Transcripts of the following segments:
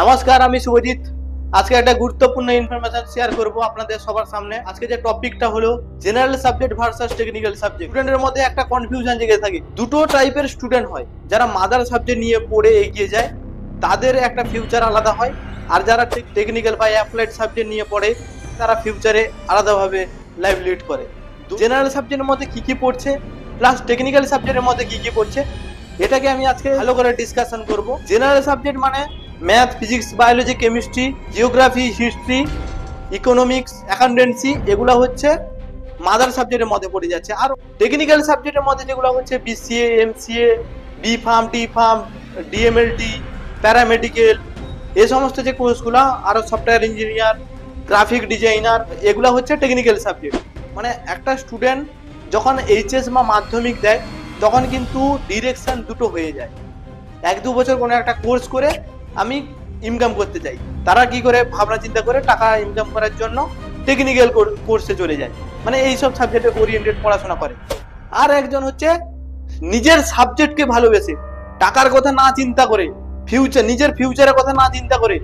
নমস্কার আমি শুভজিৎ। আজকে একটা গুরুত্বপূর্ণ ইনফরমেশন শেয়ার করব আপনাদের সবার সামনে। আজকে যে টপিকটা হলো general subject versus technical subject স্টুডেন্টের মধ্যে একটা কনফিউশন জেগে থাকে। দুটো টাইপের স্টুডেন্ট হয়। যারা মাদার সাবজেক্ট নিয়ে পড়ে এগিয়ে যায় তাদের একটা ফিউচার আলাদা হয়। আর যারা টেকনিক্যাল বা অ্যাপ্লাইড সাবজেক্ট নিয়ে পড়ে তারা ফিউচারে আলাদাভাবে লাইফ লিড করে জেনারেল সাবজেক্টের মধ্যে কি কি পড়ছে প্লাস টেকনিক্যাল সাবজেক্টের মধ্যে কি কি পড়ছে এটাকে আমি আজকে ভালো করে ডিসকাশন করব। জেনারেল সাবজেক্ট মানে math, physics, biology, chemistry, geography, history, economics, accountancy, এগুলো হচ্ছে মাদার সাবজেক্টের মধ্যে পড়ে যাচ্ছে। আর টেকনিক্যাল সাবজেক্টের মধ্যে যেগুলো হচ্ছে BCA MCA B pharm T pharm DMLT paramedical এ সমস্ত যে কোর্সগুলো আরও সফটওয়্যার ইঞ্জিনিয়ার গ্রাফিক ডিজাইনার এগুলো হচ্ছে টেকনিক্যাল সাবজেক্ট মানে একটা স্টুডেন্ট যখন এইচএস বা মাধ্যমিক দেয়, তখন কিন্তু ডিরেকশন দুটো হয়ে যায়। এক দু বছর কোনো একটা কোর্স করে আমি ইনকাম করতে চাই। তারা কি করে ভাবনা চিন্তা করে টাকা ইনকাম করার জন্য টেকনিক্যাল কোর্সে চলে যায়। মানে এই সব সাবজেক্টে ওরিয়েন্টেড পড়াশোনা করে। আর একজন হচ্ছে নিজের সাবজেক্টকে ভালোবেসে টাকার কথা না চিন্তা করে ফিউচার নিজের ফিউচারের কথা না চিন্তা করে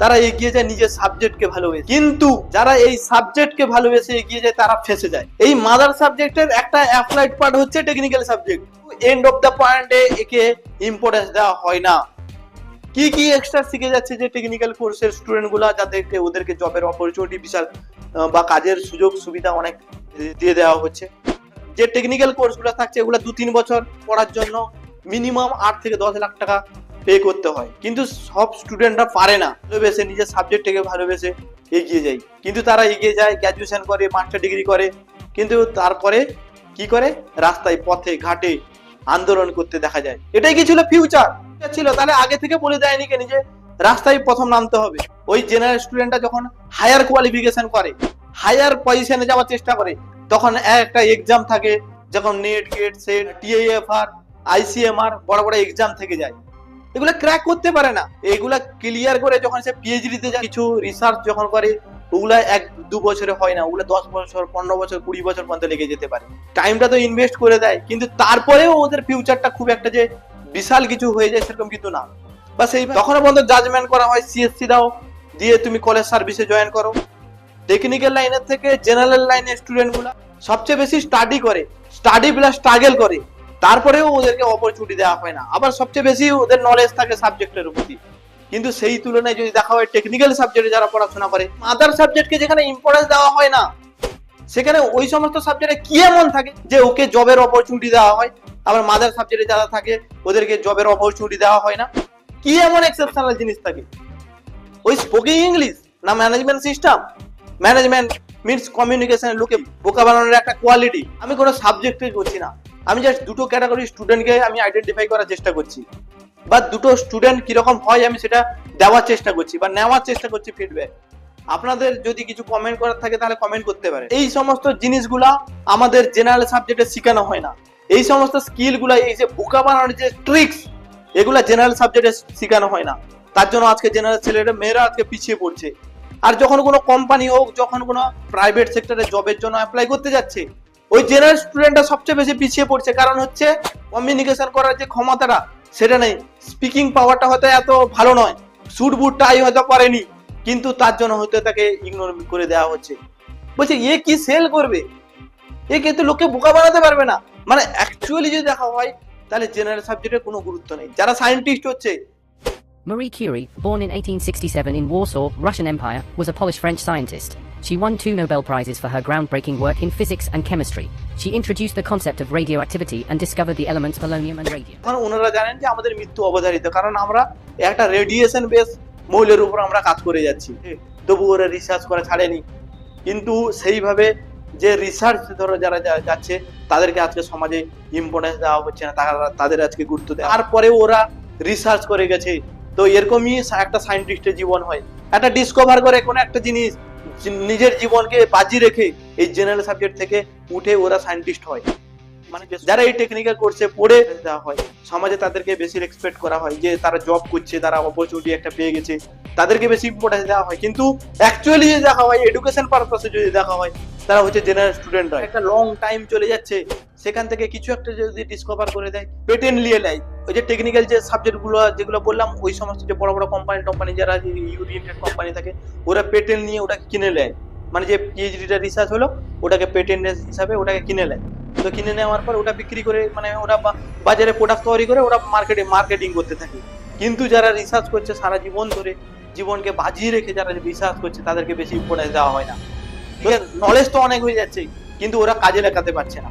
তারা এগিয়ে যায় নিজের সাবজেক্টকে ভালোবেসে। কিন্তু যারা এই সাবজেক্টকে ভালোবেসে এগিয়ে যায় তারা ফেসে যায়। এই মাদার সাবজেক্টের একটা অ্যাপ্লাইড পার্ট হচ্ছে technical subject end of the পয়েন্টে একে ইম্পর্টেন্স দেওয়া হয় না। কি কি এক্সট্রা শিখে যাচ্ছে যে টেকনিক্যাল কোর্সের স্টুডেন্টগুলো যাদেরকে, ওদেরকে জবের অপরচুনিটি বিশাল বা কাজের সুযোগ সুবিধা অনেক দিয়ে দেওয়া হচ্ছে। যে টেকনিক্যাল কোর্সগুলো থাকছে, এগুলো দু তিন বছর পড়ার জন্য মিনিমাম আট থেকে দশ লাখ টাকা পে করতে হয়। কিন্তু সব স্টুডেন্টরা পারে না। ভালোবেসে, নিজের সাবজেক্টটাকে ভালোবেসে এগিয়ে যায়। কিন্তু তারা এগিয়ে যায় গ্র্যাজুয়েশন করে মাস্টার ডিগ্রি করে। কিন্তু তারপরে কি করে? রাস্তায়, পথে, ঘাটে আন্দোলন করতে দেখা যায়। এটাই কি ছিল ফিউচার ছিল, তাহলে আগে থেকে বলে দেয়নি কেন যে রাস্তায় প্রথম নামতে হবে। ওই জেনারেল স্টুডেন্টটা যখন হায়ার কোয়ালিফিকেশন করে হায়ার পজিশনে যাওয়ার চেষ্টা করে, তখন একটা এক্সাম থাকে, যখন NET GATE SET TFR ICMR বড় বড় এক্সাম থেকে যায়। এগুলো ক্র্যাক করতে পারে না। এগুলা ক্লিয়ার করে যখন সে পিএইচডি তে যায়, কিছু রিসার্চ যখন করে, ওগুলা এক দু বছরে হয় না, ওগুলো দশ বছর, পনেরো বছর, কুড়ি বছর পর্যন্ত লেগে যেতে পারে। টাইমটা তো ইনভেস্ট করে দেয়, কিন্তু তারপরেও ওদের ফিউচারটা খুব একটা যে বিশাল কিছু হয়ে যায় সেরকম কিন্তু না। বা সেই তখনও পর্যন্ত জাজমেন্ট করা হয় সিএসসি দাও দিয়ে তুমি কলেজ সার্ভিসে জয়েন করো। টেকনিক্যাল লাইনের থেকে জেনারেল লাইনের স্টুডেন্টগুলো সবচেয়ে বেশি স্টাডি করে স্টাডি প্লাস স্ট্রাগল করে। তারপরেও ওদেরকে অপরচুনিটি দেওয়া হয় না। আবার সবচেয়ে বেশি ওদের নলেজ থাকে সাবজেক্টের প্রতি কিন্তু সেই তুলনায় যদি দেখা হয় টেকনিক্যাল সাবজেক্টে যারা পড়াশোনা করে আদার সাবজেক্টকে যেখানে ইম্পর্টেন্স দেওয়া হয় না সেখানে ওই সমস্ত সাবজেক্টে কি এমন থাকে যে ওকে জবের অপরচুনিটি দেওয়া হয়? আবার মাদার সাবজেক্টে যারা থাকে, ওদেরকে জবের অপরচুনিটি দেওয়া হয় না? কি এমন এক্সেপশনাল জিনিস থাকে? ওই স্পোকিং ইংলিশ না management system management means communication লোকে বোকা বানানোর একটা কোয়ালিটি আমি কোনো সাবজেক্টে করছি না। আমি জাস্ট দুটো ক্যাটাগরি স্টুডেন্টকে আমি আইডেন্টিফাই করার চেষ্টা করছি। বা দুটো স্টুডেন্ট কীরকম হয় আমি সেটা দেওয়ার চেষ্টা করছি বা নেওয়ার চেষ্টা করছি ফিডব্যাক আপনাদের যদি কিছু কমেন্ট করার থাকে, তাহলে কমেন্ট করতে পারে এই সমস্ত জিনিসগুলা আমাদের জেনারেল সাবজেক্টে শেখানো হয় না। এই সমস্ত স্কিলগুলা এই যে বোকা বানানোর যে ট্রিক্স এগুলা জেনারেল সাবজেক্টে শেখানো হয় না। তার জন্য আজকে জেনারেল ছেলেরা, মেয়েরা আজকে পিছিয়ে পড়ছে। আর যখন কোনো কোম্পানি হোক, যখন কোনো প্রাইভেট সেক্টরে জবের জন্য অ্যাপ্লাই করতে যাচ্ছে, ওই জেনারেল স্টুডেন্টরা সবচেয়ে বেশি পিছিয়ে পড়ছে। কারণ হচ্ছে কমিউনিকেশন করার যে ক্ষমতাটা, সেটা নেই। স্পিকিং পাওয়ারটা হয়তো এত ভালো নয়। সুট বুট টাই হয়তো করেনি। কিন্তু তার জন্য হয়তো তাকে ইগনোর করে দেওয়া হচ্ছে বলছে এ কি সেল করবে এ কিন্তু লোককে বোকা বানাতে পারবে না মানে অ্যাকচুয়ালি যদি দেখা হয় তাহলে জেনারেল সাবজেক্টের কোনো গুরুত্ব নেই যারা সায়েন্টিস্ট হচ্ছে Marie Curie, born in 1867 in Warsaw, Russian Empire, was a Polish French scientist. She won two Nobel Prizes for her groundbreaking work in physics and chemistry. She introduced the concept of radioactivity and discovered the elements polonium and radium. এখন ওনারা জানেন যে আমাদের মৃত্যু অবধারিত কারণ আমরা একটা রেডিয়েশন বেস মৌলের উপর আমরা কাজ করে যাচ্ছি। তবু ওরা রিসার্চ করা ছাড়েনি। কিন্তু সেইভাবে যে রিসার্চ ধরো যারা যাচ্ছে, তাদেরকে আজকে সমাজে ইম্পর্টেন্স দেওয়া হচ্ছে না, তারা, তাদের আজকে গুরুত্ব দেয় তারপরে ওরা রিসার্চ করে গেছে। তো এরকমই একটা সায়েন্টিস্টের জীবন হয়। একটা ডিসকভার করে কোনো একটা জিনিস, নিজের জীবনকে বাজি রেখে এই জেনারেল সাবজেক্ট থেকে উঠে ওরা সায়েন্টিস্ট হয়। মানে যারা এই টেকনিক্যাল কোর্সে পড়ে দেওয়া হয়। সমাজে তাদেরকে বেশি রেসপেক্ট করা হয় যে তারা জব করছে তারা অপরচুনিটি একটা পেয়ে গেছে তাদেরকে বেশি ইম্পর্টেন্স দেওয়া হয়। কিন্তু অ্যাকচুয়ালি যদি দেখা হয় এডুকেশন পারপাসে যদি দেখা হয় তারা হচ্ছে জেনারেল স্টুডেন্টরা একটা লং টাইম চলে যাচ্ছে সেখান থেকে কিছু একটা যদি ডিসকভার করে দেয় পেটেন্ট নিয়ে নেয়। ওই যে টেকনিক্যাল যে সাবজেক্টগুলো যেগুলো বললাম ওই সমস্ত যে বড় বড় কোম্পানি টোম্পানি যারা ইউরিয়েন্টেড কোম্পানি থাকে ওরা পেটেন্ট নিয়ে ওটাকে কিনে নেয়। মানে যে পিএইচডিটা রিসার্চ হলো ওটাকে পেটেন্ট হিসাবে ওটাকে কিনে নেয়। তো কিনে নেওয়ার পর ওটা বিক্রি করে মানে ওরা বাজারে প্রোডাক্ট তৈরি করে ওরা মার্কেটে মার্কেটিং করতে থাকে। কিন্তু যারা রিসার্চ করছে সারা জীবন ধরে, জীবনকে বাজিয়ে রেখে যারা রিসার্চ করছে, তাদেরকে বেশি ইম্পর্টেন্স দেওয়া হয় না। নলেজ তো অনেক হয়ে যাচ্ছে, কিন্তু ওরা কাজে লাগাতে পারছে না।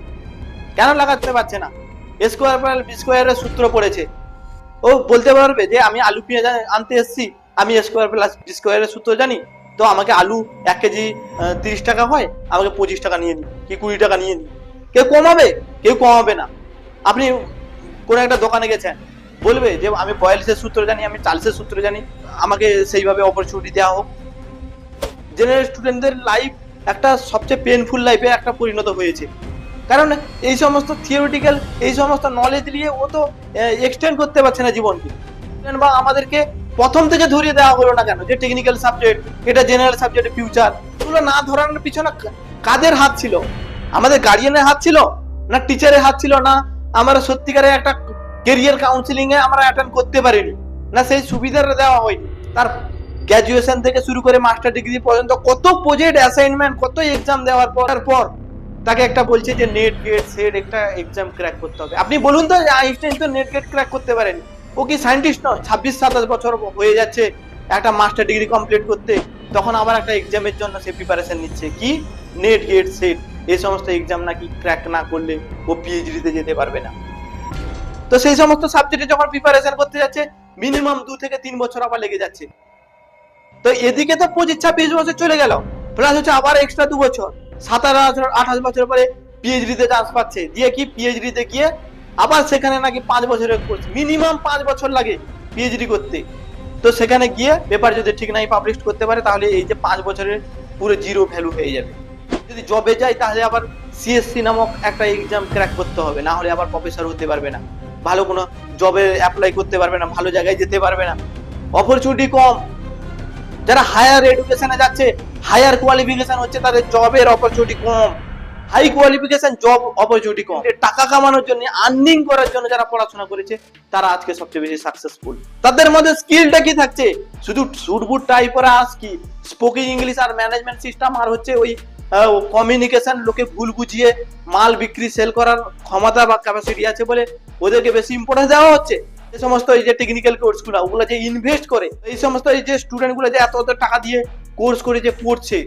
কেন লাগাতে পারছে না? স্কোয়ার প্লাস বি স্কোয়ারের সূত্র পড়েছে। ও বলতে পারবে যে, আমি আলু পেঁয়াজ আনতে এসেছি, আমি স্কোয়ার প্লাস বি স্কোয়ারের সূত্র জানি। তো আমাকে আলু এক কেজি তিরিশ টাকা হয়, আমাকে পঁচিশ টাকা নিয়ে নি, কি কুড়ি টাকা নিয়ে নি। কেউ কমাবে? কেউ কমাবে না। আপনি কোনো একটা দোকানে গেছেন, বলবে যে আমি বয়েলসের সূত্র জানি, আমি চার্লসের সূত্র জানি, আমাকে সেইভাবে অপরচুনিটি দেওয়া হোক। জেনারেল স্টুডেন্টদের লাইফ একটা সবচেয়ে পেনফুল লাইফে একটা পরিণত হয়েছে। কারণ এই সমস্ত থিওরিটিক্যাল এই সমস্ত নলেজ নিয়ে ও তো এক্সটেন্ড করতে পারছে না জীবনকে। বা আমাদেরকে প্রথম থেকে ধরিয়ে দেওয়া হলো না কেন? যে টেকনিক্যাল সাবজেক্ট এটা জেনারেল সাবজেক্ট ফিউচার এগুলো না ধরানোর পিছনে কাদের হাত ছিল? আমাদের গার্ডিয়ানের হাত ছিল না টিচারের হাত ছিল না? আমরা সত্যিকারে একটা কেরিয়ার কাউন্সিলিং এ আমরা অ্যাটেন্ড করতে পারিনি। না, সেই সুবিধাটা দেওয়া হয়নি। তার গ্র্যাজুয়েশন থেকে শুরু করে মাস্টার ডিগ্রি পর্যন্ত কত প্রজেক্ট অ্যাসাইনমেন্ট কত এক্সাম দেওয়ার পর পর তাকে একটা বলছে যে নেট গেট সেট একটা এক্সাম ক্র্যাক করতে হবে। আপনি বলুন তো আইনস্টাইন তো নেট গেট ক্র্যাক করতে পারেন। ও কি সায়েন্টিস্ট নয়? ছাব্বিশ, সাতাশ বছর হয়ে যাচ্ছে একটা মাস্টার ডিগ্রি কমপ্লিট করতে। তখন আবার একটা এক্সামের জন্য সে প্রিপারেশন নিচ্ছে। কি? নেট গেট সেট এই সমস্ত এক্সাম নাকি ক্র্যাক না করলে ও পিএইচডিতে যেতে পারবে না। তো সেই সমস্ত সাবজেক্টে যখন প্রিপারেশন করতে যাচ্ছে মিনিমাম দু থেকে তিন বছর আবার লেগে যাচ্ছে। তো এদিকে তো পঁচিশ ছাব্বিশ বছর চলে গেল প্লাস হচ্ছে আবার এক্সট্রা দু বছর। সাতাশ আঠারো আঠাশ বছর পরে পিএইচডিতে চান্স পাচ্ছে। দিয়ে কি পিএইচডিতে গিয়ে আবার সেখানে নাকি পাঁচ বছরের কোর্স মিনিমাম পাঁচ বছর লাগে পিএইচডি করতে। তো সেখানে গিয়ে পেপার যদি ঠিক নাই পাবলিশ করতে পারে, তাহলে এই যে পাঁচ বছরের পুরো জিরো ভ্যালু হয়ে যাবে। যদি জবে যায় তাহলে আবার সিএসসি নামক একটা এক্সাম ক্র্যাক করতে হবে। না হলে আবার প্রফেসর হতে পারবে না। ভালো কোনো জবে অ্যাপ্লাই করতে পারবে না, ভালো জায়গায় যেতে পারবে না। অপরচুনিটি কম। যারা হায়ার এডুকেশনে যাচ্ছে হায়ার কোয়ালিফিকেশন হচ্ছে, তাদের জবের অপরচুনিটি কম। হাই কোয়ালিফিকেশন জব অপরচুনিটি কম। টাকা কামানোর জন্য আর্নিং করার জন্য যারা পড়াশোনা করেছে, তারা আজকে সবচেয়ে বেশি সাকসেসফুল তাদের মধ্যে স্কিলটা কি থাকছে? শুধু সুটবুট টাই করা আস কি? স্পোকিং ইংলিশ আর ম্যানেজমেন্ট সিস্টেম আর হচ্ছে ওই কমিউনিকেশন লোকে ভুল বুঝিয়ে মাল বিক্রি সেল করার ক্ষমতা বা ক্যাপাসিটি আছে বলে ওদেরকে বেশি ইম্পর্টেন্স দেওয়া হচ্ছে। এই সমস্ত এই যে টেকনিক্যাল কোর্সগুলো, ওগুলো যে ইনভেস্ট করে, এই সমস্ত এই যে স্টুডেন্টগুলো যে এত এত টাকা দিয়ে কোর্স করে যে পড়ছে,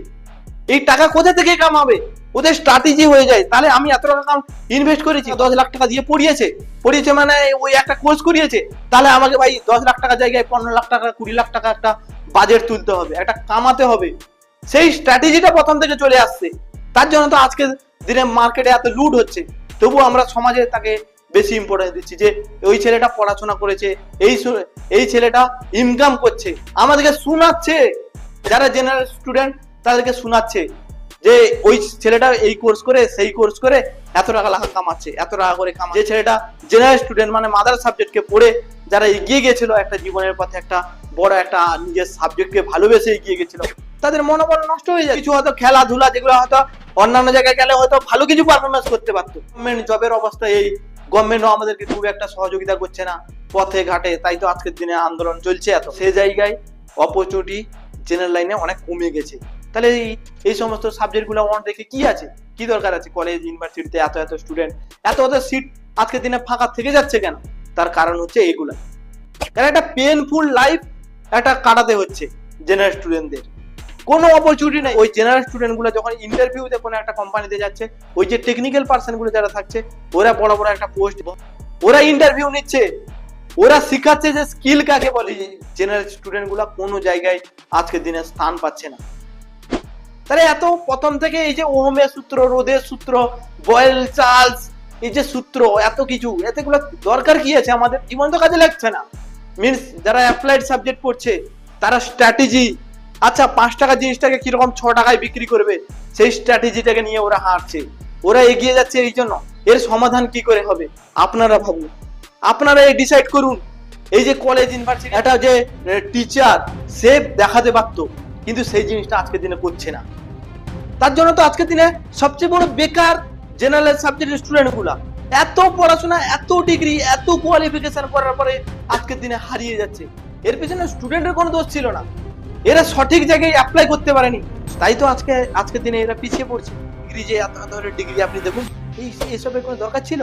এই টাকা কোথা থেকে কামাবে? ওদের স্ট্র্যাটেজি হয়ে যায়। তাহলে আমি এত টাকা ইনভেস্ট করেছি, দশ লাখ টাকা দিয়ে পড়িয়েছে। পড়িয়েছে মানে ওই একটা কোর্স করিয়েছে। তাহলে আমাকে ভাই দশ লাখ টাকা জায়গায় পনেরো লাখ টাকা, কুড়ি লাখ টাকা একটা বাজেট তুলতে হবে, একটা কামাতে হবে। সেই স্ট্র্যাটেজিটা প্রথম থেকে চলে আসছে। তার জন্য তো আজকে দিনে মার্কেটে এত লুট হচ্ছে। তবু আমরা সমাজে তাকে বেশি ইম্পর্টেন্স দিচ্ছি যে, ওই ছেলেটা পড়াশোনা করেছে, এই এই ছেলেটা ইনকাম করছে, আমাদেরকে শোনাচ্ছে। যারা জেনারেল স্টুডেন্ট তাদেরকে শোনাচ্ছে যে, ওই ছেলেটা এই কোর্স করে, সেই কোর্স করে এত টাকা লাখা কামাচ্ছে, এত টাকা করে কামা যে ছেলেটা জেনারেল স্টুডেন্ট মানে মাদার সাবজেক্টকে পড়ে যারা এগিয়ে গেছিল একটা জীবনের পথে, একটা বড় একটা নিজের সাবজেক্টকে ভালোবেসে এগিয়ে গেছিল। তাদের মনোবল নষ্ট হয়ে যায় কিছু হয়তো খেলাধুলা যেগুলো হয়তো অন্যান্য জায়গায় গেলে হয়তো ভালো কিছু পারফরমেন্স করতে পারতো। গভর্নমেন্ট জবের অবস্থা এই। গভর্নমেন্টও আমাদেরকে খুব একটা সহযোগিতা করছে না। পথে ঘাটে, তাই তো আজকের দিনে আন্দোলন চলছে এত। সে জায়গায় অপরচুনিটি জেনারেল লাইনে অনেক কমে গেছে। তাহলে এই এই সমস্ত সাবজেক্টগুলো অন দেখে কি আছে? কি দরকার আছে? কলেজ ইউনিভার্সিটিতে এত এত স্টুডেন্ট এত এত সিট আজকের দিনে ফাঁকা থেকে যাচ্ছে কেন? তার কারণ হচ্ছে এগুলা। একটা পেনফুল লাইফ একটা কাটাতে হচ্ছে জেনারেল স্টুডেন্টদের কোনো অপরচুনিটি নাই। ওই জেনারেল স্টুডেন্টগুলো যখন ইন্টারভিউতে কোনো একটা কোম্পানিতে যাচ্ছে, ওই যে টেকনিক্যাল পার্সনগুলো যারা থাকছে, ওরা বড় বড় একটা পোস্ট ওরা ইন্টারভিউ নিচ্ছে। ওরা শিখাচ্ছে যে স্কিল কাকে বলে। জেনারেল স্টুডেন্টগুলা কোনো জায়গায় আজকের দিনে স্থান পাচ্ছে না। তাহলে এত প্রথম থেকে এই যে ওহমের সূত্র, রোদের সূত্র, বয়েল, চার্লস, এই যে সূত্র, এত কিছু এতগুলো দরকার কি আছে আমাদের? জীবন তো কাজে লাগছে না। মিনস যারা অ্যাপ্লাইড সাবজেক্ট পড়ছে, তারা স্ট্র্যাটেজি আচ্ছা পাঁচ টাকা জিনিসটাকে কীরকম ছ টাকায় বিক্রি করবে? সেই স্ট্র্যাটেজিটাকে নিয়ে ওরা হাঁটছে। ওরা এগিয়ে যাচ্ছে এই জন্য। এর সমাধান কি করে হবে? আপনারা ভাবুন। আপনারা এই ডিসাইড করুন। এই যে কলেজ ইউনিভার্সিটি একটা যে টিচার সে দেখাতে পারতো কিন্তু সেই জিনিসটা আজকের দিনে করছে না। তার জন্য তো আজকের দিনে সবচেয়ে বড় বেকার জেনারেল সাবজেক্টের স্টুডেন্টগুলা। এত পড়াশোনা, এত ডিগ্রি এত কোয়ালিফিকেশন করার পরে আজকের দিনে হারিয়ে যাচ্ছে। এর পেছনে স্টুডেন্টের কোনো দোষ ছিল না। এরা সঠিক জায়গায় অ্যাপ্লাই করতে পারেনি। তাই তো আজকে, আজকের দিনে এরা পিছিয়ে পড়ছে। ডিগ্রি যে এত এত ডিগ্রি আপনি দেখুন, এই, এসবের কোনো দরকার ছিল?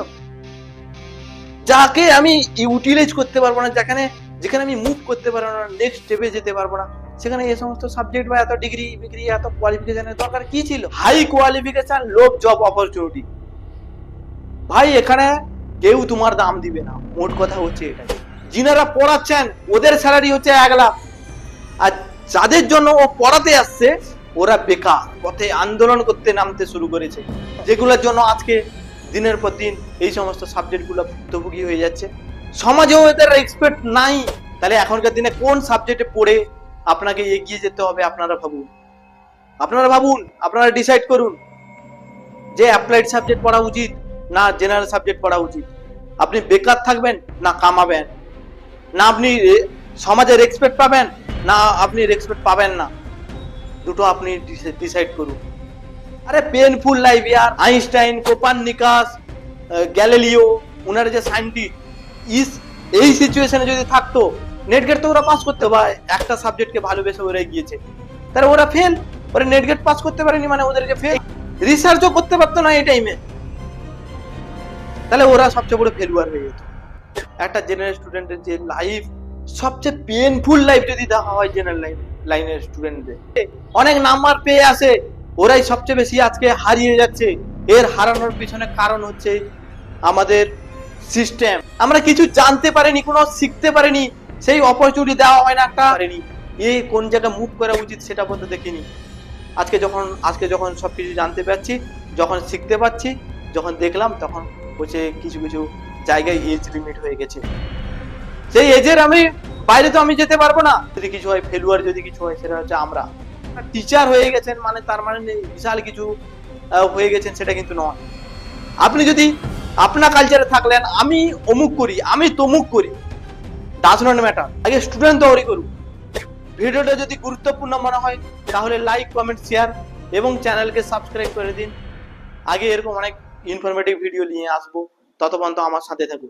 যাকে আমি ইউটিলাইজ করতে পারব না, যেখানে যেখানে আমি মুভ করতে পারব না নেক্সট স্টেপে যেতে পারব না, সেখানে এই সমস্ত সাবজেক্ট বা এত ডিগ্রি ডিগ্রি এত কোয়ালিফিকেশনের দরকার কি ছিল? High qualification low job opportunity ভাই, এখানে কেউ তোমার দাম দিবে না। মোট কথা হচ্ছে এটা যিনারা পড়াচ্ছেন, ওদের স্যালারি হচ্ছে এক লাখ। আর যাদের জন্য ও পড়াতে আসছে, ওরা বেকার, পথে আন্দোলন করতে নামতে শুরু করেছে। যেগুলোর জন্য আজকে দিনের পর দিন এই সমস্ত সাবজেক্টগুলো ভুক্তভোগী হয়ে যাচ্ছে। সমাজেও এদের এক্সপেক্ট নাই। তাহলে এখনকার দিনে কোন সাবজেক্টে পড়ে আপনাকে এগিয়ে যেতে হবে, আপনারা ভাবুন। আপনারা ভাবুন, আপনারা ডিসাইড করুন যে অ্যাপ্লাইড সাবজেক্ট পড়া উচিত না জেনারেল সাবজেক্ট পড়া উচিত। আপনি বেকার থাকবেন না কামাবেন। না আপনি সমাজের রেসপেক্ট পাবেন। না, আপনি রেসপেক্ট পাবেন না। দুটো আপনি ডিসাইড করুন। আরে পেনফুল লাইফ ইয়ার আইনস্টাইন কোপান কোপার্নিকাস গ্যালিলিও ওনার যে সায়েন্টিস্ট ইস এই সিচুয়েশনে যদি থাকতো নেট গেট তো ওরা পাস করতে বা একটা সাবজেক্টকে ভালোবেসে ওরা গিয়েছে। তাহলে ওরা ফেল ওরা নেট গেট পাস করতে পারেনি মানে ওদেরকে ফেল রিসার্চও করতে পারতো না এই টাইমে তাহলে ওরা সবচেয়ে বড় ফেলুয়ার হয়ে যেত। একটা জেনারেল স্টুডেন্টের যে লাইফ সবচেয়ে পেনফুল লাইফ যদি দেখা হয় জেনারেল লাইন লাইনের স্টুডেন্টদের অনেক নাম্বার পেয়ে আসে ওরাই সবচেয়ে বেশি আজকে হারিয়ে যাচ্ছে। এর হারানোর পিছনে কারণ হচ্ছে আমাদের সিস্টেম আমরা কিছু জানতে পারিনি, কোনো শিখতে পারিনি, সেই অপরচুনিটি দেওয়া হয় না, একটা পারিনি। এ কোন জায়গায় মুভ করা উচিত সেটা বলতে দেখিনি। আজকে যখন আজকে যখন সবকিছু জানতে পারছি, যখন শিখতে পারছি, যখন দেখলাম, তখন হচ্ছে কিছু কিছু জায়গায় এজ লিমিট হয়ে গেছে। সেই এজের আমি বাইরে তো আমি যেতে পারব না। যদি কিছু হয় ফেলুয়ার যদি কিছু হয়, সেটা হচ্ছে আমরা। টিচার হয়ে গেছেন মানে তার মানে বিশাল কিছু হয়ে গেছেন সেটা কিন্তু নয়। আপনি যদি আপনার কালচারে থাকলেন, আমি অমুক করি, আমি তমুক করি ডাজ নট ম্যাটার আগে স্টুডেন্ট তৈরি করুন। ভিডিওটা যদি গুরুত্বপূর্ণ মনে হয়, তাহলে লাইক কমেন্ট শেয়ার এবং চ্যানেলকে সাবস্ক্রাইব করে দিন। আগে এরকম অনেক ইনফরমেটিভ ভিডিও নিয়ে আসব। ততক্ষণ তো আমার সাথে থাকুন।